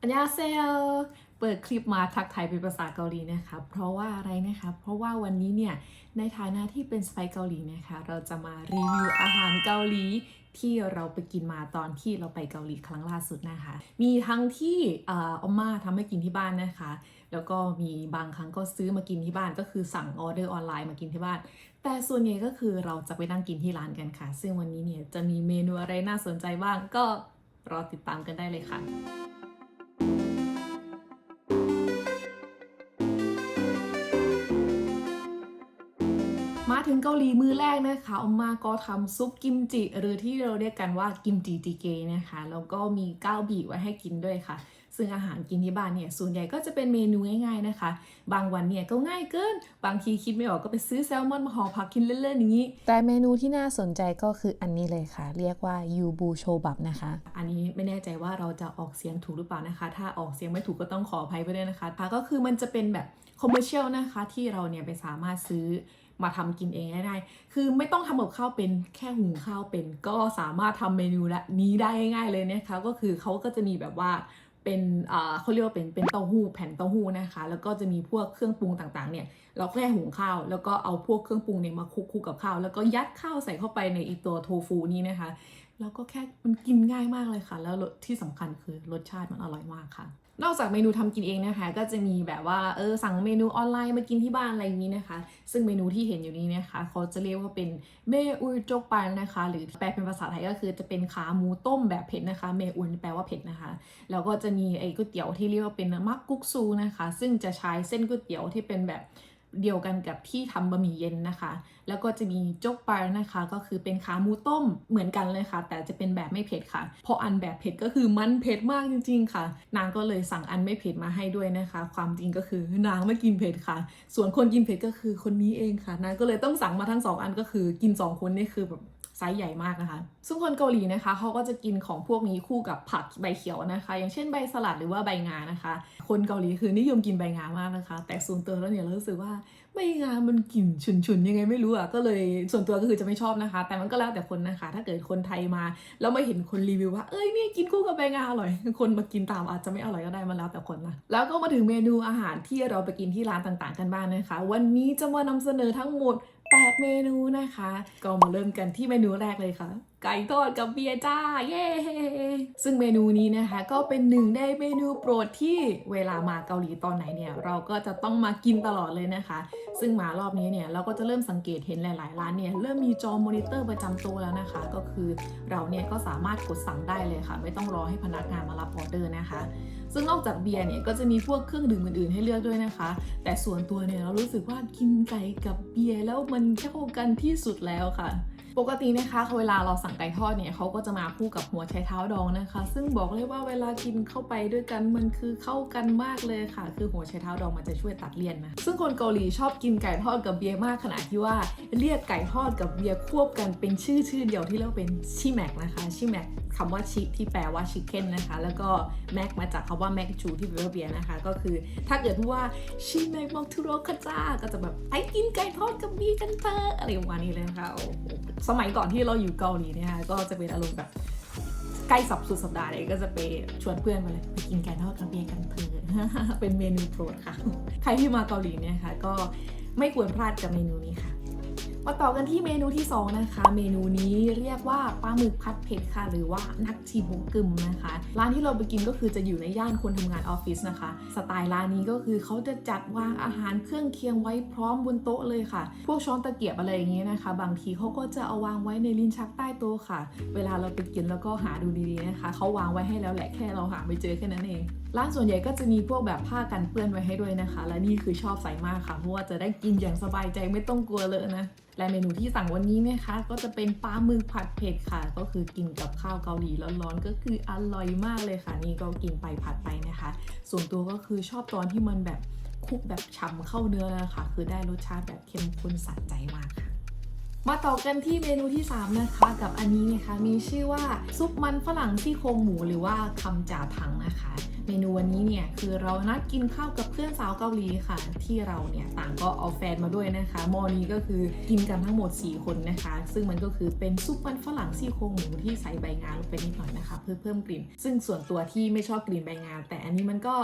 อันยาเซลเปิดคลิปมาทักทายเป็นภาษาเกาหลีนะคะ เพราะว่าอะไรนะคะ เพราะว่าวันนี้เนี่ย ในฐานะที่เป็นสไปเกาหลีนะคะ เราจะมารีวิวอาหารเกาหลีที่เราไปกินมาตอนที่เราไปเกาหลีครั้งล่าสุดนะคะ มีทั้งที่เอ่ออาม่าทำให้กินที่บ้านนะคะ แล้วก็มีบางครั้งก็ซื้อมากินที่บ้าน ก็คือสั่งออเดอร์ออนไลน์มากินที่บ้าน แต่ส่วนใหญ่ก็คือเราจะไปนั่งกินที่ร้านกันค่ะ ซึ่งวันนี้เนี่ยจะมีเมนูอะไรน่าสนใจบ้างก็รอติดตามกันได้เลยค่ะ ถึงเกาหลีมือแรกนะคะอมมาก็ทำซุปกิมจิ หรือที่เราเรียกกันว่ากิมจิจิเกนะคะ แล้วก็มีก้าวบีไว้ให้กินด้วยค่ะ ซึ่งอาหารกินที่บ้านเนี่ยส่วนใหญ่ก็จะเป็นเมนูง่ายๆนะคะ บางวันเนี่ยก็ง่ายเกิน บางทีคิดไม่ออกก็ไปซื้อแซลมอนมาห่อผักกินเล่นๆอย่างนี้ แต่เมนูที่น่าสนใจก็คืออันนี้เลยค่ะ เรียกว่ายูบูโชบับนะคะ อันนี้ไม่แน่ใจว่าเราจะออกเสียงถูกหรือเปล่านะคะ ถ้าออกเสียงไม่ถูกก็ต้องขออภัยไปด้วยนะคะแต่ก็คือมันจะเป็นแบบคอมเมอร์เชียลนะคะที่เราเนี่ยไปสามารถซื้อ มาทำกินเองได้ คือไม่ต้องทำกับข้าวเป็นแค่หุงข้าวเป็น ก็สามารถทำเมนูละนี้ได้ง่ายๆเลยนะคะก็คือเขาก็จะมีแบบว่าเป็นเขาเรียกว่าเป็นเป็นเต้าหู้แผ่นเต้าหู้นะคะ แล้วก็จะมีพวกเครื่องปรุงต่างๆเนี่ย เราแค่หุงข้าว แล้วก็เอาพวกเครื่องปรุงเนี่ยมาคลุกๆกับข้าว แล้วก็ยัดข้าวใส่เข้าไปในอีตัวโทฟูนี้นะคะ แล้วก็แค่มันกินง่ายมากเลยค่ะ แล้วที่สำคัญคือรสชาติมันอร่อยมากค่ะ นอกจากเมนูทำกินเองนะคะ ก็จะมีแบบว่าเออสั่งเมนูออนไลน์มากินที่บ้านอะไรอย่างนี้นะคะ ซึ่งเมนูที่เห็นอยู่นี้นะคะ เขาจะเรียกว่าเป็นเมอุยโจกปันนะคะ หรือแปลเป็นภาษาไทยก็คือจะเป็นขาหมูต้มแบบเผ็ดนะคะ เมอุนแปลว่าเผ็ดนะคะ แล้วก็จะมีไอ้ก๋วยเตี๋ยวที่เรียกว่าเป็นมักกุกซูนะคะ ซึ่งจะใช้เส้นก๋วยเตี๋ยวที่เป็นแบบเดียวกันกับที่ทำบะหมี่เย็นนะคะ แล้วก็จะมีโจ๊กปลานะคะ ก็คือเป็นขาหมูต้มเหมือนกันเลยค่ะ แต่จะเป็นแบบไม่เผ็ดค่ะ เพราะอันแบบเผ็ดก็คือมันเผ็ดมากจริง ๆ ค่ะ นางก็เลยสั่งอันไม่เผ็ดมาให้ด้วยนะคะ ความจริงก็คือนางไม่กินเผ็ดค่ะ ส่วนคนกินเผ็ดก็คือคนนี้เองค่ะนางก็เลยต้องสั่งมาทั้งสองอันก็คือกินสองคนนี่คือแบบไซส์ใหญ่มากนะคะ ซึ่งคนเกาหลีนะคะเขาก็จะกินของพวกนี้คู่กับผักใบเขียวนะคะ อย่างเช่นใบสลัดหรือว่าใบงานะคะ คนเกาหลีคือนิยมกินใบงามากนะคะ แต่ส่วนตัวแล้วเนี่ยรู้สึกว่าใบงามันกลิ่นฉุนๆยังไงไม่รู้อะก็เลยส่วนตัวก็คือจะไม่ชอบนะคะ แต่มันก็แล้วแต่คนนะคะ ถ้าเกิดคนไทยมาแล้วมาเห็นคนรีวิวว่าเอ้ยนี่กินคู่กับใบงาอร่อยคนมากินตามอาจจะไม่อร่อยก็ได้มันแล้วแต่คนนะแล้วก็มาถึงเมนูอาหารที่เราไปกินที่ร้านต่างๆ กันบ้างนะคะ วันนี้จะมานำเสนอทั้งหมด8เมนูนะคะ ก็มาเริ่มกันที่เมนูแรกเลยค่ะ ไก่ทอดกับเบียร์จ้า เย้ ซึ่งเมนูนี้นะคะก็เป็นหนึ่งในเมนูโปรดที่เวลามาเกาหลีตอนไหนเนี่ยเราก็จะต้องมากินตลอดเลยนะคะ ซึ่งมารอบนี้เนี่ยเราก็จะเริ่มสังเกตเห็นหลายๆ ร้านเนี่ยเริ่มมีจอมอนิเตอร์ประจำตัวแล้วนะคะ ก็คือเราเนี่ยก็สามารถกดสั่งได้เลยค่ะ ไม่ต้องรอให้พนักงานมารับออเดอร์นะคะ ซึ่งนอกจากเบียร์เนี่ยก็จะมีพวกเครื่องดื่มอื่นๆให้เลือกด้วยนะคะ แต่ส่วนตัวเนี่ยเรารู้สึกว่ากินไก่กับเบียร์แล้วมันเข้ากันที่สุดแล้วค่ะ ปกตินะคะเวลาเราสั่งไก่ทอดเนี่ยเขาก็จะมาคู่กับหัวไชเท้าดองนะคะ ซึ่งบอกเลยว่าเวลากินเข้าไปด้วยกันมันคือเข้ากันมากเลยค่ะ คือหัวไชเท้าดองมันจะช่วยตัดเลี่ยนนะซึ่งคนเกาหลีชอบกินไก่ทอดกับเบียร์มากขนาดที่ว่าเรียกไก่ทอดกับเบียร์ควบกันเป็นชื่อชื่อเดียวที่เรียกเป็นชิแม็กนะคะชิแม็กคำว่าชิที่แปลว่าชิคเก้นนะคะ แล้วก็แม็กมาจากคำว่าแม็กจูที่แปลว่าเบียร์นะคะ ก็คือถ้าเกิดพูดว่าชิแม็กมองทุโรคาจ้าก็จะแบบไอ้กินไก่ทอดกับเบียร์กันเถอะอะไรประมาณนี้เลยนะคะโอ้โหสมัยก่อนที่เราอยู่เกาหลีเนี่ยค่ะก็จะเป็นอารมณ์แบบใกล้สับสุดสัปดาห์เลยก็จะไปชวนเพื่อนมาเลยไปกินไก่ทอดกับเบียกันเถอะเป็นเมนูโปรดค่ะ ใครที่มาเกาหลีเนี่ยค่ะ ก็ไม่ควรพลาดกับเมนูนี้ค่ะ มาต่อกันที่เมนูที่ 2 นะคะ เมนูนี้เรียกว่าปลาหมึกผัดเผ็ดค่ะ หรือว่านักชีบุกกึมนะคะ ร้านที่เราไปกินก็คือจะอยู่ในย่านคนทำงานออฟฟิศนะคะ สไตล์ร้านนี้ก็คือเขาจะจัดวางอาหารเครื่องเคียงไว้พร้อมบนโต๊ะเลยค่ะ พวกช้อนตะเกียบอะไรอย่างเงี้ยนะคะ บางทีเขาก็จะเอาวางไว้ในลิ้นชักใต้โต๊ะค่ะ เวลาเราไปกินแล้วก็หาดูดีๆนะคะเขาวางไว้ให้แล้วแหละแค่เราหาไม่เจอแค่นั้นเอง ร้านส่วนใหญ่ก็จะมีพวกแบบผ้ากันเปื้อนไว้ให้ด้วยนะคะ และนี่คือชอบใส่มากค่ะเพราะว่าจะได้กินอย่างสบายใจไม่ต้องกลัวเลอะนะ และเมนูที่สั่งวันนี้นะคะ ก็จะเป็นปลาหมึกผัดเผ็ดค่ะ ก็คือกินกับข้าวเกาหลีร้อนๆก็คืออร่อยมากเลยค่ะ นี่ก็กินไปผัดไปนะคะ ส่วนตัวก็คือชอบตอนที่มันแบบคลุกแบบฉ่ำเข้าเนื้อนะคะ คือได้รสชาติแบบเข้มข้นสะใจมากค่ะมาต่อกันที่เมนูที่ 3 นะคะ กับอันนี้นะคะมีชื่อว่าซุปมันฝรั่งซี่โครงหมูหรือว่าคำจ่าถังนะคะ มนูวันนี้เนี่ยคือเรานัดกินข้าวกับเพื่อนสาวเกาหลีค่ะ ที่เราเนี่ยต่างก็เอาแฟนมาด้วยนะคะหมอนี้ก็คือกินกันทั้งหมด 4 คนนะคะ ซึ่งมันก็คือเป็นซุปมันฝรั่งซี่โครงหมูที่ใส่ใบงาลงไปนิดหน่อยนะคะ เพื่อเพิ่มกลิ่น ซึ่งส่วนตัวที่ไม่ชอบกลิ่นใบงาแต่อันนี้มันก็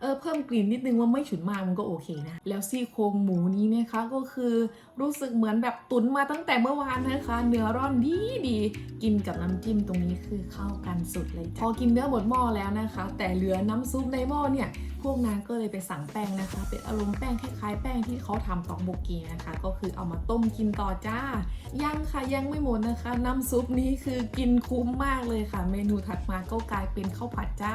เออเพิ่มกลิ่นนิดนึงว่าไม่ฉุนมากมันก็โอเคนะ แล้วซี่โครงหมูนี้นะคะก็คือรู้สึกเหมือนแบบตุนมาตั้งแต่เมื่อวานนะคะ เนื้อร่อนดีดีกินกับน้ำจิ้มตรงนี้คือเข้ากันสุดเลยจ้ะพอกินเนื้อหมดหม้อแล้วนะคะ แต่เหลือน้้ำซุปในหม้อเนี่ย วกนางก็เลยไปสั่งแป้งนะคะ เป็นอารมณ์แป้งคล้ายๆแป้งที่เขาทำตอกโบกีนะคะ ก็คือเอามาต้มกินต่อจ้า ยังค่ะยังไม่หมดนะคะ น้ำซุปนี้คือกินคุ้มมากเลยค่ะ เมนูถัดมาก็กลายเป็นข้าวผัดจ้า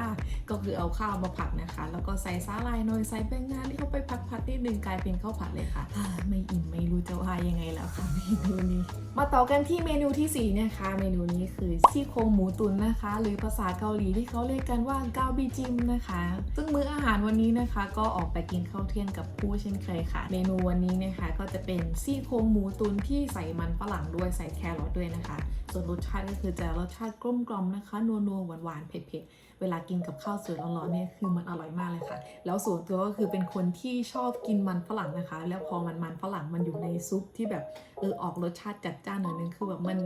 ก็คือเอาข้าวมาผัดนะคะ แล้วก็ใส่สาลายหน่อยใส่แป้งงานที่เขาไปผัดๆนิดนึงกลายเป็นข้าวผัดเลยค่ะ ไม่อิ่มไม่รู้จะว่ายังไงแล้วค่ะเมนูนี้มาต่อกันที่เมนูที่สี่นะคะ เมนูนี้คือซี่โครงหมูตุ๋นนะคะ หรือภาษาเกาหลีที่เขาเรียกกันว่าเกาบีจิมนะคะ ซึ่งมื้ออาหารวันนี้นะคะก็ออกไปกินข้าวเที่ยงกับผู้เช่นเคยค่ะ เมนูวันนี้นะคะก็จะเป็นซี่โครงหมูตุ๋นที่ใส่มันฝรั่งด้วยใส่แครอทด้วยนะคะ ส่วนรสชาติก็คือจะรสชาติกลมกล่อมนะคะนัวนัวหวานหวานๆเผ็ดเผ็ดๆ เวลากินกับข้าวสวยร้อนๆเนี่ยคือมันอร่อยมากเลยค่ะ แล้วส่วนตัวก็คือเป็นคนที่ชอบกินมันฝรั่งนะคะ แล้วพอมันมันฝรั่งมันอยู่ในซุปที่แบบเออออกรสชาติจัดจ้านหน่อยนึงคือแบบมัน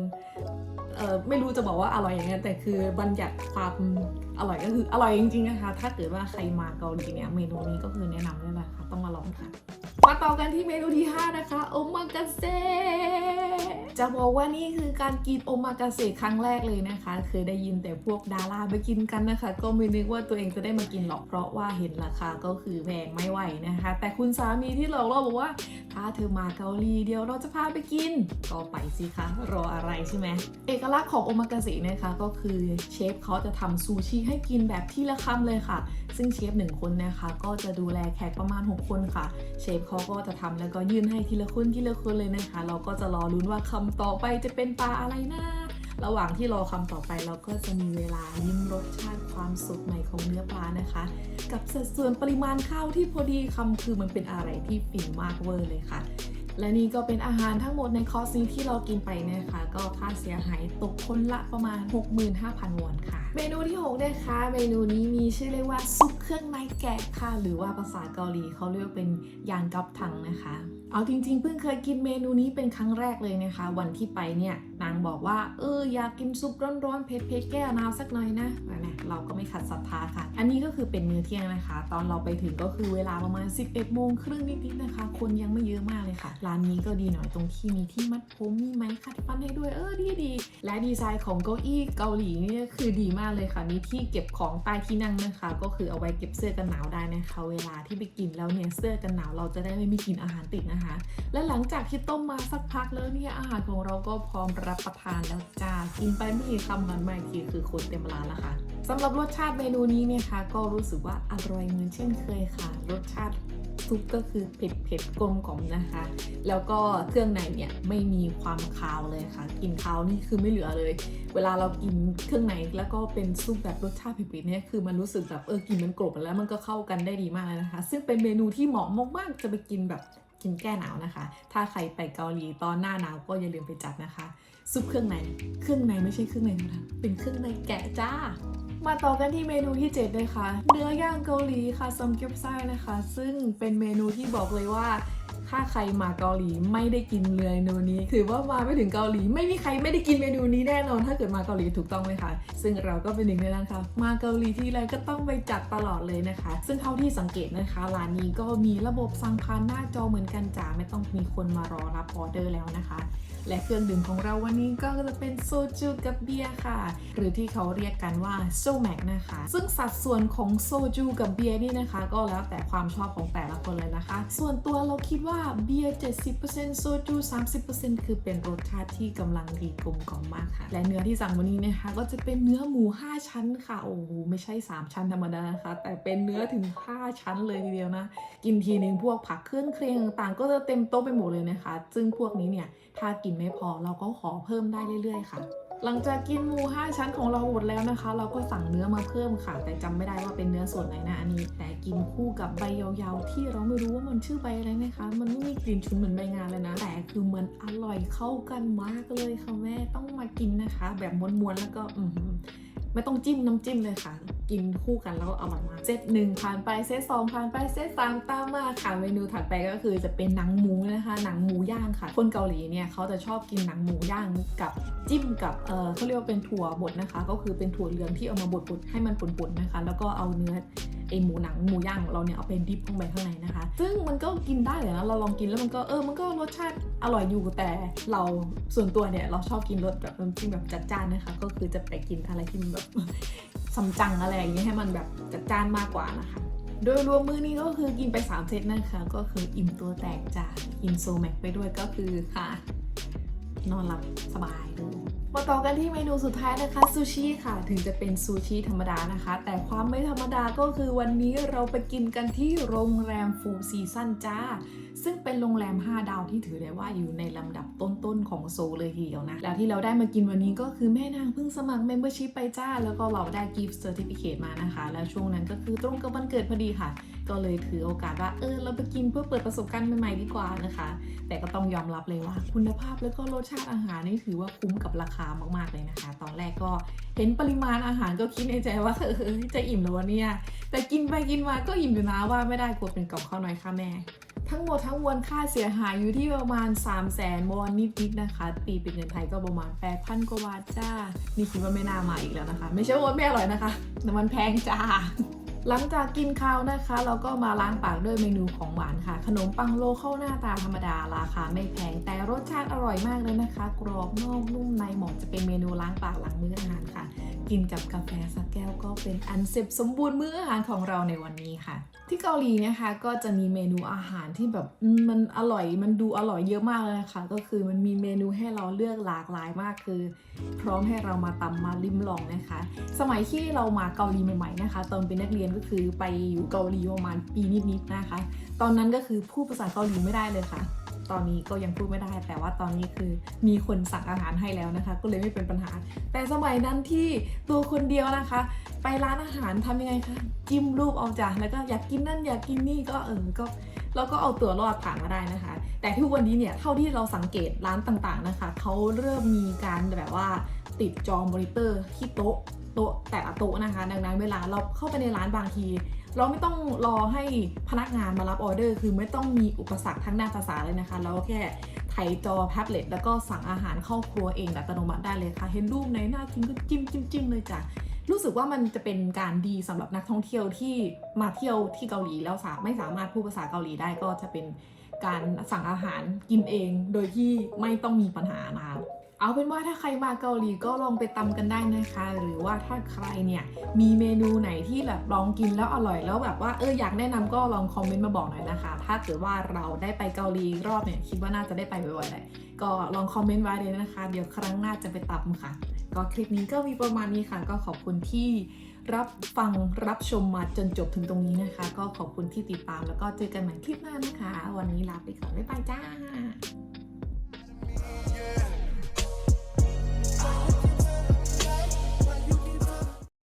เออไม่รู้จะบอกว่าอร่อยอย่างเงี้ยแต่คือบัญญัติความอร่อยก็คืออร่อยจริงๆนะคะ ถ้าเกิดว่าใครมาเกาหลีเนี่ยเมนูนี้ก็คือแนะนำเลยแหละค่ะต้องมาลองค่ะ มาต่อกันที่เมนูที่ 5 นะคะ โอมากาเซจะบอกว่านี่คือการกินโอมากาเซครั้งแรกเลยนะคะ เคยได้ยินแต่พวกดาราไปกินกันนะคะ ก็ไม่นึกว่าตัวเองจะได้มากินหรอกเพราะว่าเห็นราคาก็คือแพงไม่ไหวนะคะ แต่คุณสามีที่เราเราบอกว่า ถ้าเธอมาเกาหลีเดียวเราจะพาไปกิน ก็ไปสิคะ รออะไรใช่ไหมเอกลักษณ์ของโอมากาเสะนะคะก็คือเชฟเขาจะทำซูชิให้กินแบบที่ละคำเลยค่ะ ซึ่งเชฟหนึ่งคนนะคะก็จะดูแลแขกประมาณ 6 คนค่ะเชฟเขาาก็จะทำแล้วก็ยื่นให้ทีละคนทีละคนเลยนะคะ เราก็จะรอลุ้นว่าคำต่อไปจะเป็นปลาอะไรนะระหว่างที่รอคำต่อไปเราก็จะมีเวลายิ้มรสชาติความสดใหม่ของเนื้อปลานะคะ กับสัดส่วนปริมาณข้าวที่พอดีคำคือมันเป็นอะไรที่ฟินมากเวอร์เลยค่ะ และนี่ก็เป็นอาหารทั้งหมดในคอร์สนี้ที่เรากินไปนะคะ ก็ค่าเสียหายตกคนละประมาณ 65,000 วอนค่ะ เมนูที่ 6 นะคะ เมนูนี้มีชื่อเรียกว่าซุปเครื่องในแกะค่ะ หรือว่าภาษาเกาหลีเขาเรียกเป็นยางกับถังนะคะ เอาจริงๆ เพิ่งเคยกินเมนูนี้เป็นครั้งแรกเลยนะคะ วันที่ไปเนี่ยนางบอกว่า เอออยากกินซุปร้อนๆเผ็ดๆแก้วน้ำสักหน่อยนะนะเราก็ไม่ขัดศรัทธาค่ะ อันนี้ก็คือเป็นมื้อเที่ยงนะคะ ตอนเราไปถึงก็คือเวลาประมาณ 11โมงครึ่งนิดๆนะคะ คนยังไม่เยอะมากเลยค่ะ ร้านนี้ก็ดีหน่อยตรงที่มีที่มัดผมมีไม้ขัดฟันให้ด้วยเออดีดี และดีไซน์ของเก้าอี้เกาหลีเนี่ยคือดีมากเลยค่ะ มีที่เก็บของใต้ที่นั่งนะคะ ก็คือเอาไว้เก็บเสื้อกันหนาวได้นะคะ เวลาที่ไปกินแล้วเนี่ยเสื้อกันหนาวเราจะได้ไม่มีกลิ่นอาหารติดนะคะ และหลังจากที่ต้มมาสักพักแล้วเนี่ยอาหารของเราก็พร้อมรับประทานแล้วจ้ากินไปไม่กี่คำหันมาอีกทีคือคนเต็มร้านแล้วค่ะสำหรับรสชาติเมนูนี้เนี่ยค่ะก็รู้สึกว่าอร่อยเหมือนเช่นเคยค่ะ รสชาติซุปก็คือเผ็ดเผ็ดกลมกล่อมนะคะ แล้วก็เครื่องในเนี่ยไม่มีความคาวเลยค่ะกลินคาวนี่คือไม่เหลือเลย เวลาเรากินเครื่องในแล้วก็เป็นซุปแบบรสชาติเผ็ดๆเนี่ยคือมันรู้สึกแบบเออกินมันกลบแล้วมันก็เข้ากันได้ดีมากเลยนะคะ ซึ่งเป็นเมนูที่เหมาะมากๆจะไปกินแบบ กินแก้หนาวนะคะ ถ้าใครไปเกาหลีตอนหน้าหนาวก็อย่าลืมไปจัดนะคะ ซุปเครื่องใน เครื่องในไม่ใช่เครื่องในธรรมดาเป็นเครื่องในแกะจ้า มาต่อกันที่เมนูที่7เลยค่ะ เนื้อย่างเกาหลีค่ะซัมกิบไซนะคะ ซึ่งเป็นเมนูที่บอกเลยว่า ถ้าใครมาเกาหลีไม่ได้กินเลยเมนูนี้ ถือว่ามาไม่ถึงเกาหลี ไม่มีใครไม่ได้กินเมนูนี้แน่นอน ถ้าเกิดมาเกาหลีถูกต้องเลยค่ะซึ่งเราก็เป็นหนึ่งในนั้นค่ะ มาเกาหลีที่ไรก็ต้องไปจัดตลอดเลยนะคะ ซึ่งเท่าที่สังเกตนะคะร้านนี้ก็มีระบบสั่งผ่านหน้าจอเหมือนกันจ้าไม่ต้องมีคนมารอรับออเดอร์แล้วนะคะ และเครื่องดื่มของเราวันนี้ก็จะเป็นโซจูกับเบียร์ค่ะ หรือที่เขาเรียกกันว่าโซแม็กนะคะ ซึ่งสัดส่วนของโซจูกับเบียร์นี่นะคะ ก็แล้วแต่ความชอบของแต่ละคนเลยนะคะ ส่วนตัวเราคิดว่าเบียร์ 70%โซจู 30%คือเป็นรสชาติที่กำลังดีกลมกล่อมมากค่ะ และเนื้อที่สั่งวันนี้นะคะ ก็จะเป็นเนื้อหมู 5 ชั้นค่ะ โอ้โห ไม่ใช่ 3 ชั้นธรรมดานะคะ แต่เป็นเนื้อถึง 5 ชั้นเลยทีเดียวนะ กินทีนึงพวกผักเครื่องเครงต่างๆ ก็จะเต็มโต๊ะไปหมดเลยนะคะ ซึ่งพวกนี้เนี่ย ถ้ากินไม่พอเราก็ขอเพิ่มได้เรื่อยๆ ค่ะ หลังจากกินหมู5ชั้นของเราหมดแล้วนะคะ เราก็สั่งเนื้อมาเพิ่มค่ะ แต่จำไม่ได้ว่าเป็นเนื้อส่วนไหนนะอันนี้ แต่กินคู่กับใบยาวๆ ที่เราไม่รู้ว่ามันชื่อใบอะไรนะคะ มันไม่มีกลิ่นฉุนเหมือนใบงานเลยนะ แต่คือมันอร่อยเข้ากันมากเลยค่ะแม่ต้องมากินนะคะ แบบม้วนๆแล้วก็อื ไม่ต้องจิ้มน้ำจิ้มเลยค่ะ กินคู่กันแล้วเอร่อยมากเซตหนึ่งผ่านไปเซตสองผ่านไปเซตสามตามมาค่ะเมนูถัดไปก็คือจะเป็นหนังหมูนะคะ หนังหมูย่างค่ะ คนเกาหลีเนี่ยเขาจะชอบกินหนังหมูย่างกับจิ้มกับเออเขาเรียกว่าเป็นถั่วบดนะคะ ก็คือเป็นถั่วเหลืองที่เอามาบดๆให้มันป่นๆนะคะ แล้วก็เอาเนื้อ ไอหมูหนังหมูย่างของเราเนี่ยเอาไปดิบลงไปข้างในนะคะ ซึ่งมันก็กินได้เลยนะเราลองกินแล้วมันก็เออมันก็รสชาติอร่อยอยู่แต่เราส่วนตัวเนี่ยเราชอบกินรสแบบน้ำจิ้มแบบจัดจ้านนะคะ ก็คือจะไปกินอะไรที่มันแบบซัมจังอะไรอย่างเงี้ยให้มันแบบจัดจ้านมากกว่านะคะโดยรวมมื้อนี้ก็คือกินไป 3 เซตนะคะ ก็คืออิ่มตัวแตกจากกินโซแม็กไปด้วยก็คือค่ะ นอนหลับสบายเลย มาต่อกันที่เมนูสุดท้ายนะคะซูชิค่ะ ถึงจะเป็นซูชิธรรมดานะคะ แต่ความไม่ธรรมดาก็คือวันนี้เราไปกินกันที่โรงแรมโฟร์ซีซันจ้า ซึ่งเป็นโรงแรม 5 ดาวที่ถือได้ว่าอยู่ในลำดับต้นๆของโซเลยทีเดียวนะ แล้วที่เราได้มากินวันนี้ก็คือแม่นางเพิ่งสมัคร Membership ไปจ้า แล้วก็เราได้ Gift Certificate มานะคะ แล้วช่วงนั้นก็คือตรงกับวันเกิดพอดีค่ะ ก็เลยถือโอกาสว่าเออเราไปกินเพื่อเปิดประสบการณ์ใหม่ๆดีกว่านะคะ แต่ก็ต้องยอมรับเลยว่า คุณภาพแล้วก็รสชาติอาหารนี่ถือว่าคุ้มกับราคามากๆเลยนะคะ ตอนแรกก็เห็นปริมาณอาหารก็คิดในใจว่าเออจะอิ่มแล้ววะเนี่ย แต่กินไปกินมาก็อิ่มอยู่นะว่าไม่ได้กลัวเป็นกับข้าวน้อยค่ะแม่ทั้งหมดทั้งมวลค่าเสียหายอยู่ที่ประมาณ 3 0 0แสนวอนนิดๆนะคะ ตีเป็นเงินไทยก็ประมาณ 8,000 กว่าบาทจ้า นี่คิดว่าไม่น่ามาอีกแล้วนะคะ ไม่ใช่ว่าไม่อร่อยนะคะ แต่มันแพงจ้า หลังจากกินข้าวนะคะ เราก็มาล้างปากด้วยเมนูของหวานค่ะ ขนมปังโลเข้าหน้าตาธรรมดาราคาไม่แพงแต่รสชาติอร่อยมากเลยนะคะ กรอบนอกนุ่มในเหมาะจะเป็นเมนูล้างปากหลังมื้ออาหารค่ะ กินกับกาแฟสักแก้วก็เป็นอันเสร็จสมบูรณ์มื้ออาหารของเราในวันนี้ค่ะ ที่เกาหลีนะคะก็จะมีเมนูอาหารที่แบบมมันอร่อยมันดูอร่อยเยอะมากเลยค่ะ ก็คือมันมีเมนูให้เราเลือกหลากหลายมากคือ พร้อมให้เรามาตำมาลิ้มลองนะคะ สมัยที่เรามาเกาหลีใหม่ๆนะคะ ตอนเป็นนักเรียนก็คือไปอยู่เกาหลีประมาณปีนิดๆนะคะ ตอนนั้นก็คือพูดภาษาเกาหลีไม่ได้เลยค่ะ ตอนนี้ก็ยังพูดไม่ได้ แต่ว่าตอนนี้คือมีคนสั่งอาหารให้แล้วนะคะ ก็เลยไม่เป็นปัญหา แต่สมัยนั้นที่ตัวคนเดียวนะคะ ไปร้านอาหารทำยังไงคะจิ้มรูปเอาจ้ะแล้วก็อยากกินนั่นอยากกินนี่ก็เออก็เราก็เอาตัวรอดผ่านมาได้นะคะ แต่ทุกวันนี้เนี่ยเท่าที่เราสังเกตร้านต่างๆนะคะเขาเริ่มมีการแบบว่าติดจอมอนิเตอร์ที่โต๊ะโต๊ะแต่ละโต๊ะนะคะ ดังนั้นเวลาเราเข้าไปในร้านบางที เราไม่ต้องรอให้พนักงานมารับออเดอร์ คือไม่ต้องมีอุปสรรคทางด้านภาษาเลยนะคะ เราแค่ไถจอแท็บเล็ตแล้วก็สั่งอาหารเข้าครัวเองอัตโนมัติได้เลยค่ะ เห็นรูปไหนน่ากินก็จิ้มจิ้มจิ้มเลยจ้ะรู้สึกว่ามันจะเป็นการดีสำหรับนักท่องเที่ยวที่มาเที่ยวที่เกาหลีแล้วสาไม่สามารถพูดภาษาเกาหลีได้ก็จะเป็นการสั่งอาหารกินเอง โดยที่ไม่ต้องมีปัญหานะคะ เอาเป็นว่าถ้าใครมาเกาหลีก็ลองไปตำกันได้นะคะ หรือว่าถ้าใครเนี่ยมีเมนูไหนที่แบบลองกินแล้วอร่อย แล้วแบบว่าเอออยากแนะนำก็ลองคอมเมนต์มาบอกหน่อยนะคะ ถ้าเกิดว่าเราได้ไปเกาหลีอีกรอบเนี่ยคิดว่าน่าจะได้ไปบ่อยๆเลยก็ลองคอมเมนต์ไว้เลยนะคะ เดี๋ยวครั้งหน้าจะไปตำค่ะ ก็คลิปนี้ก็มีประมาณนี้ค่ะ ก็ขอบคุณที่รับฟังรับชมมาจนจบถึงตรงนี้นะคะ ก็ขอบคุณที่ติดตามแล้วก็เจอกันใหม่คลิปหน้านะคะ วันนี้ลาไปก่อนบ๊ายบายจ้า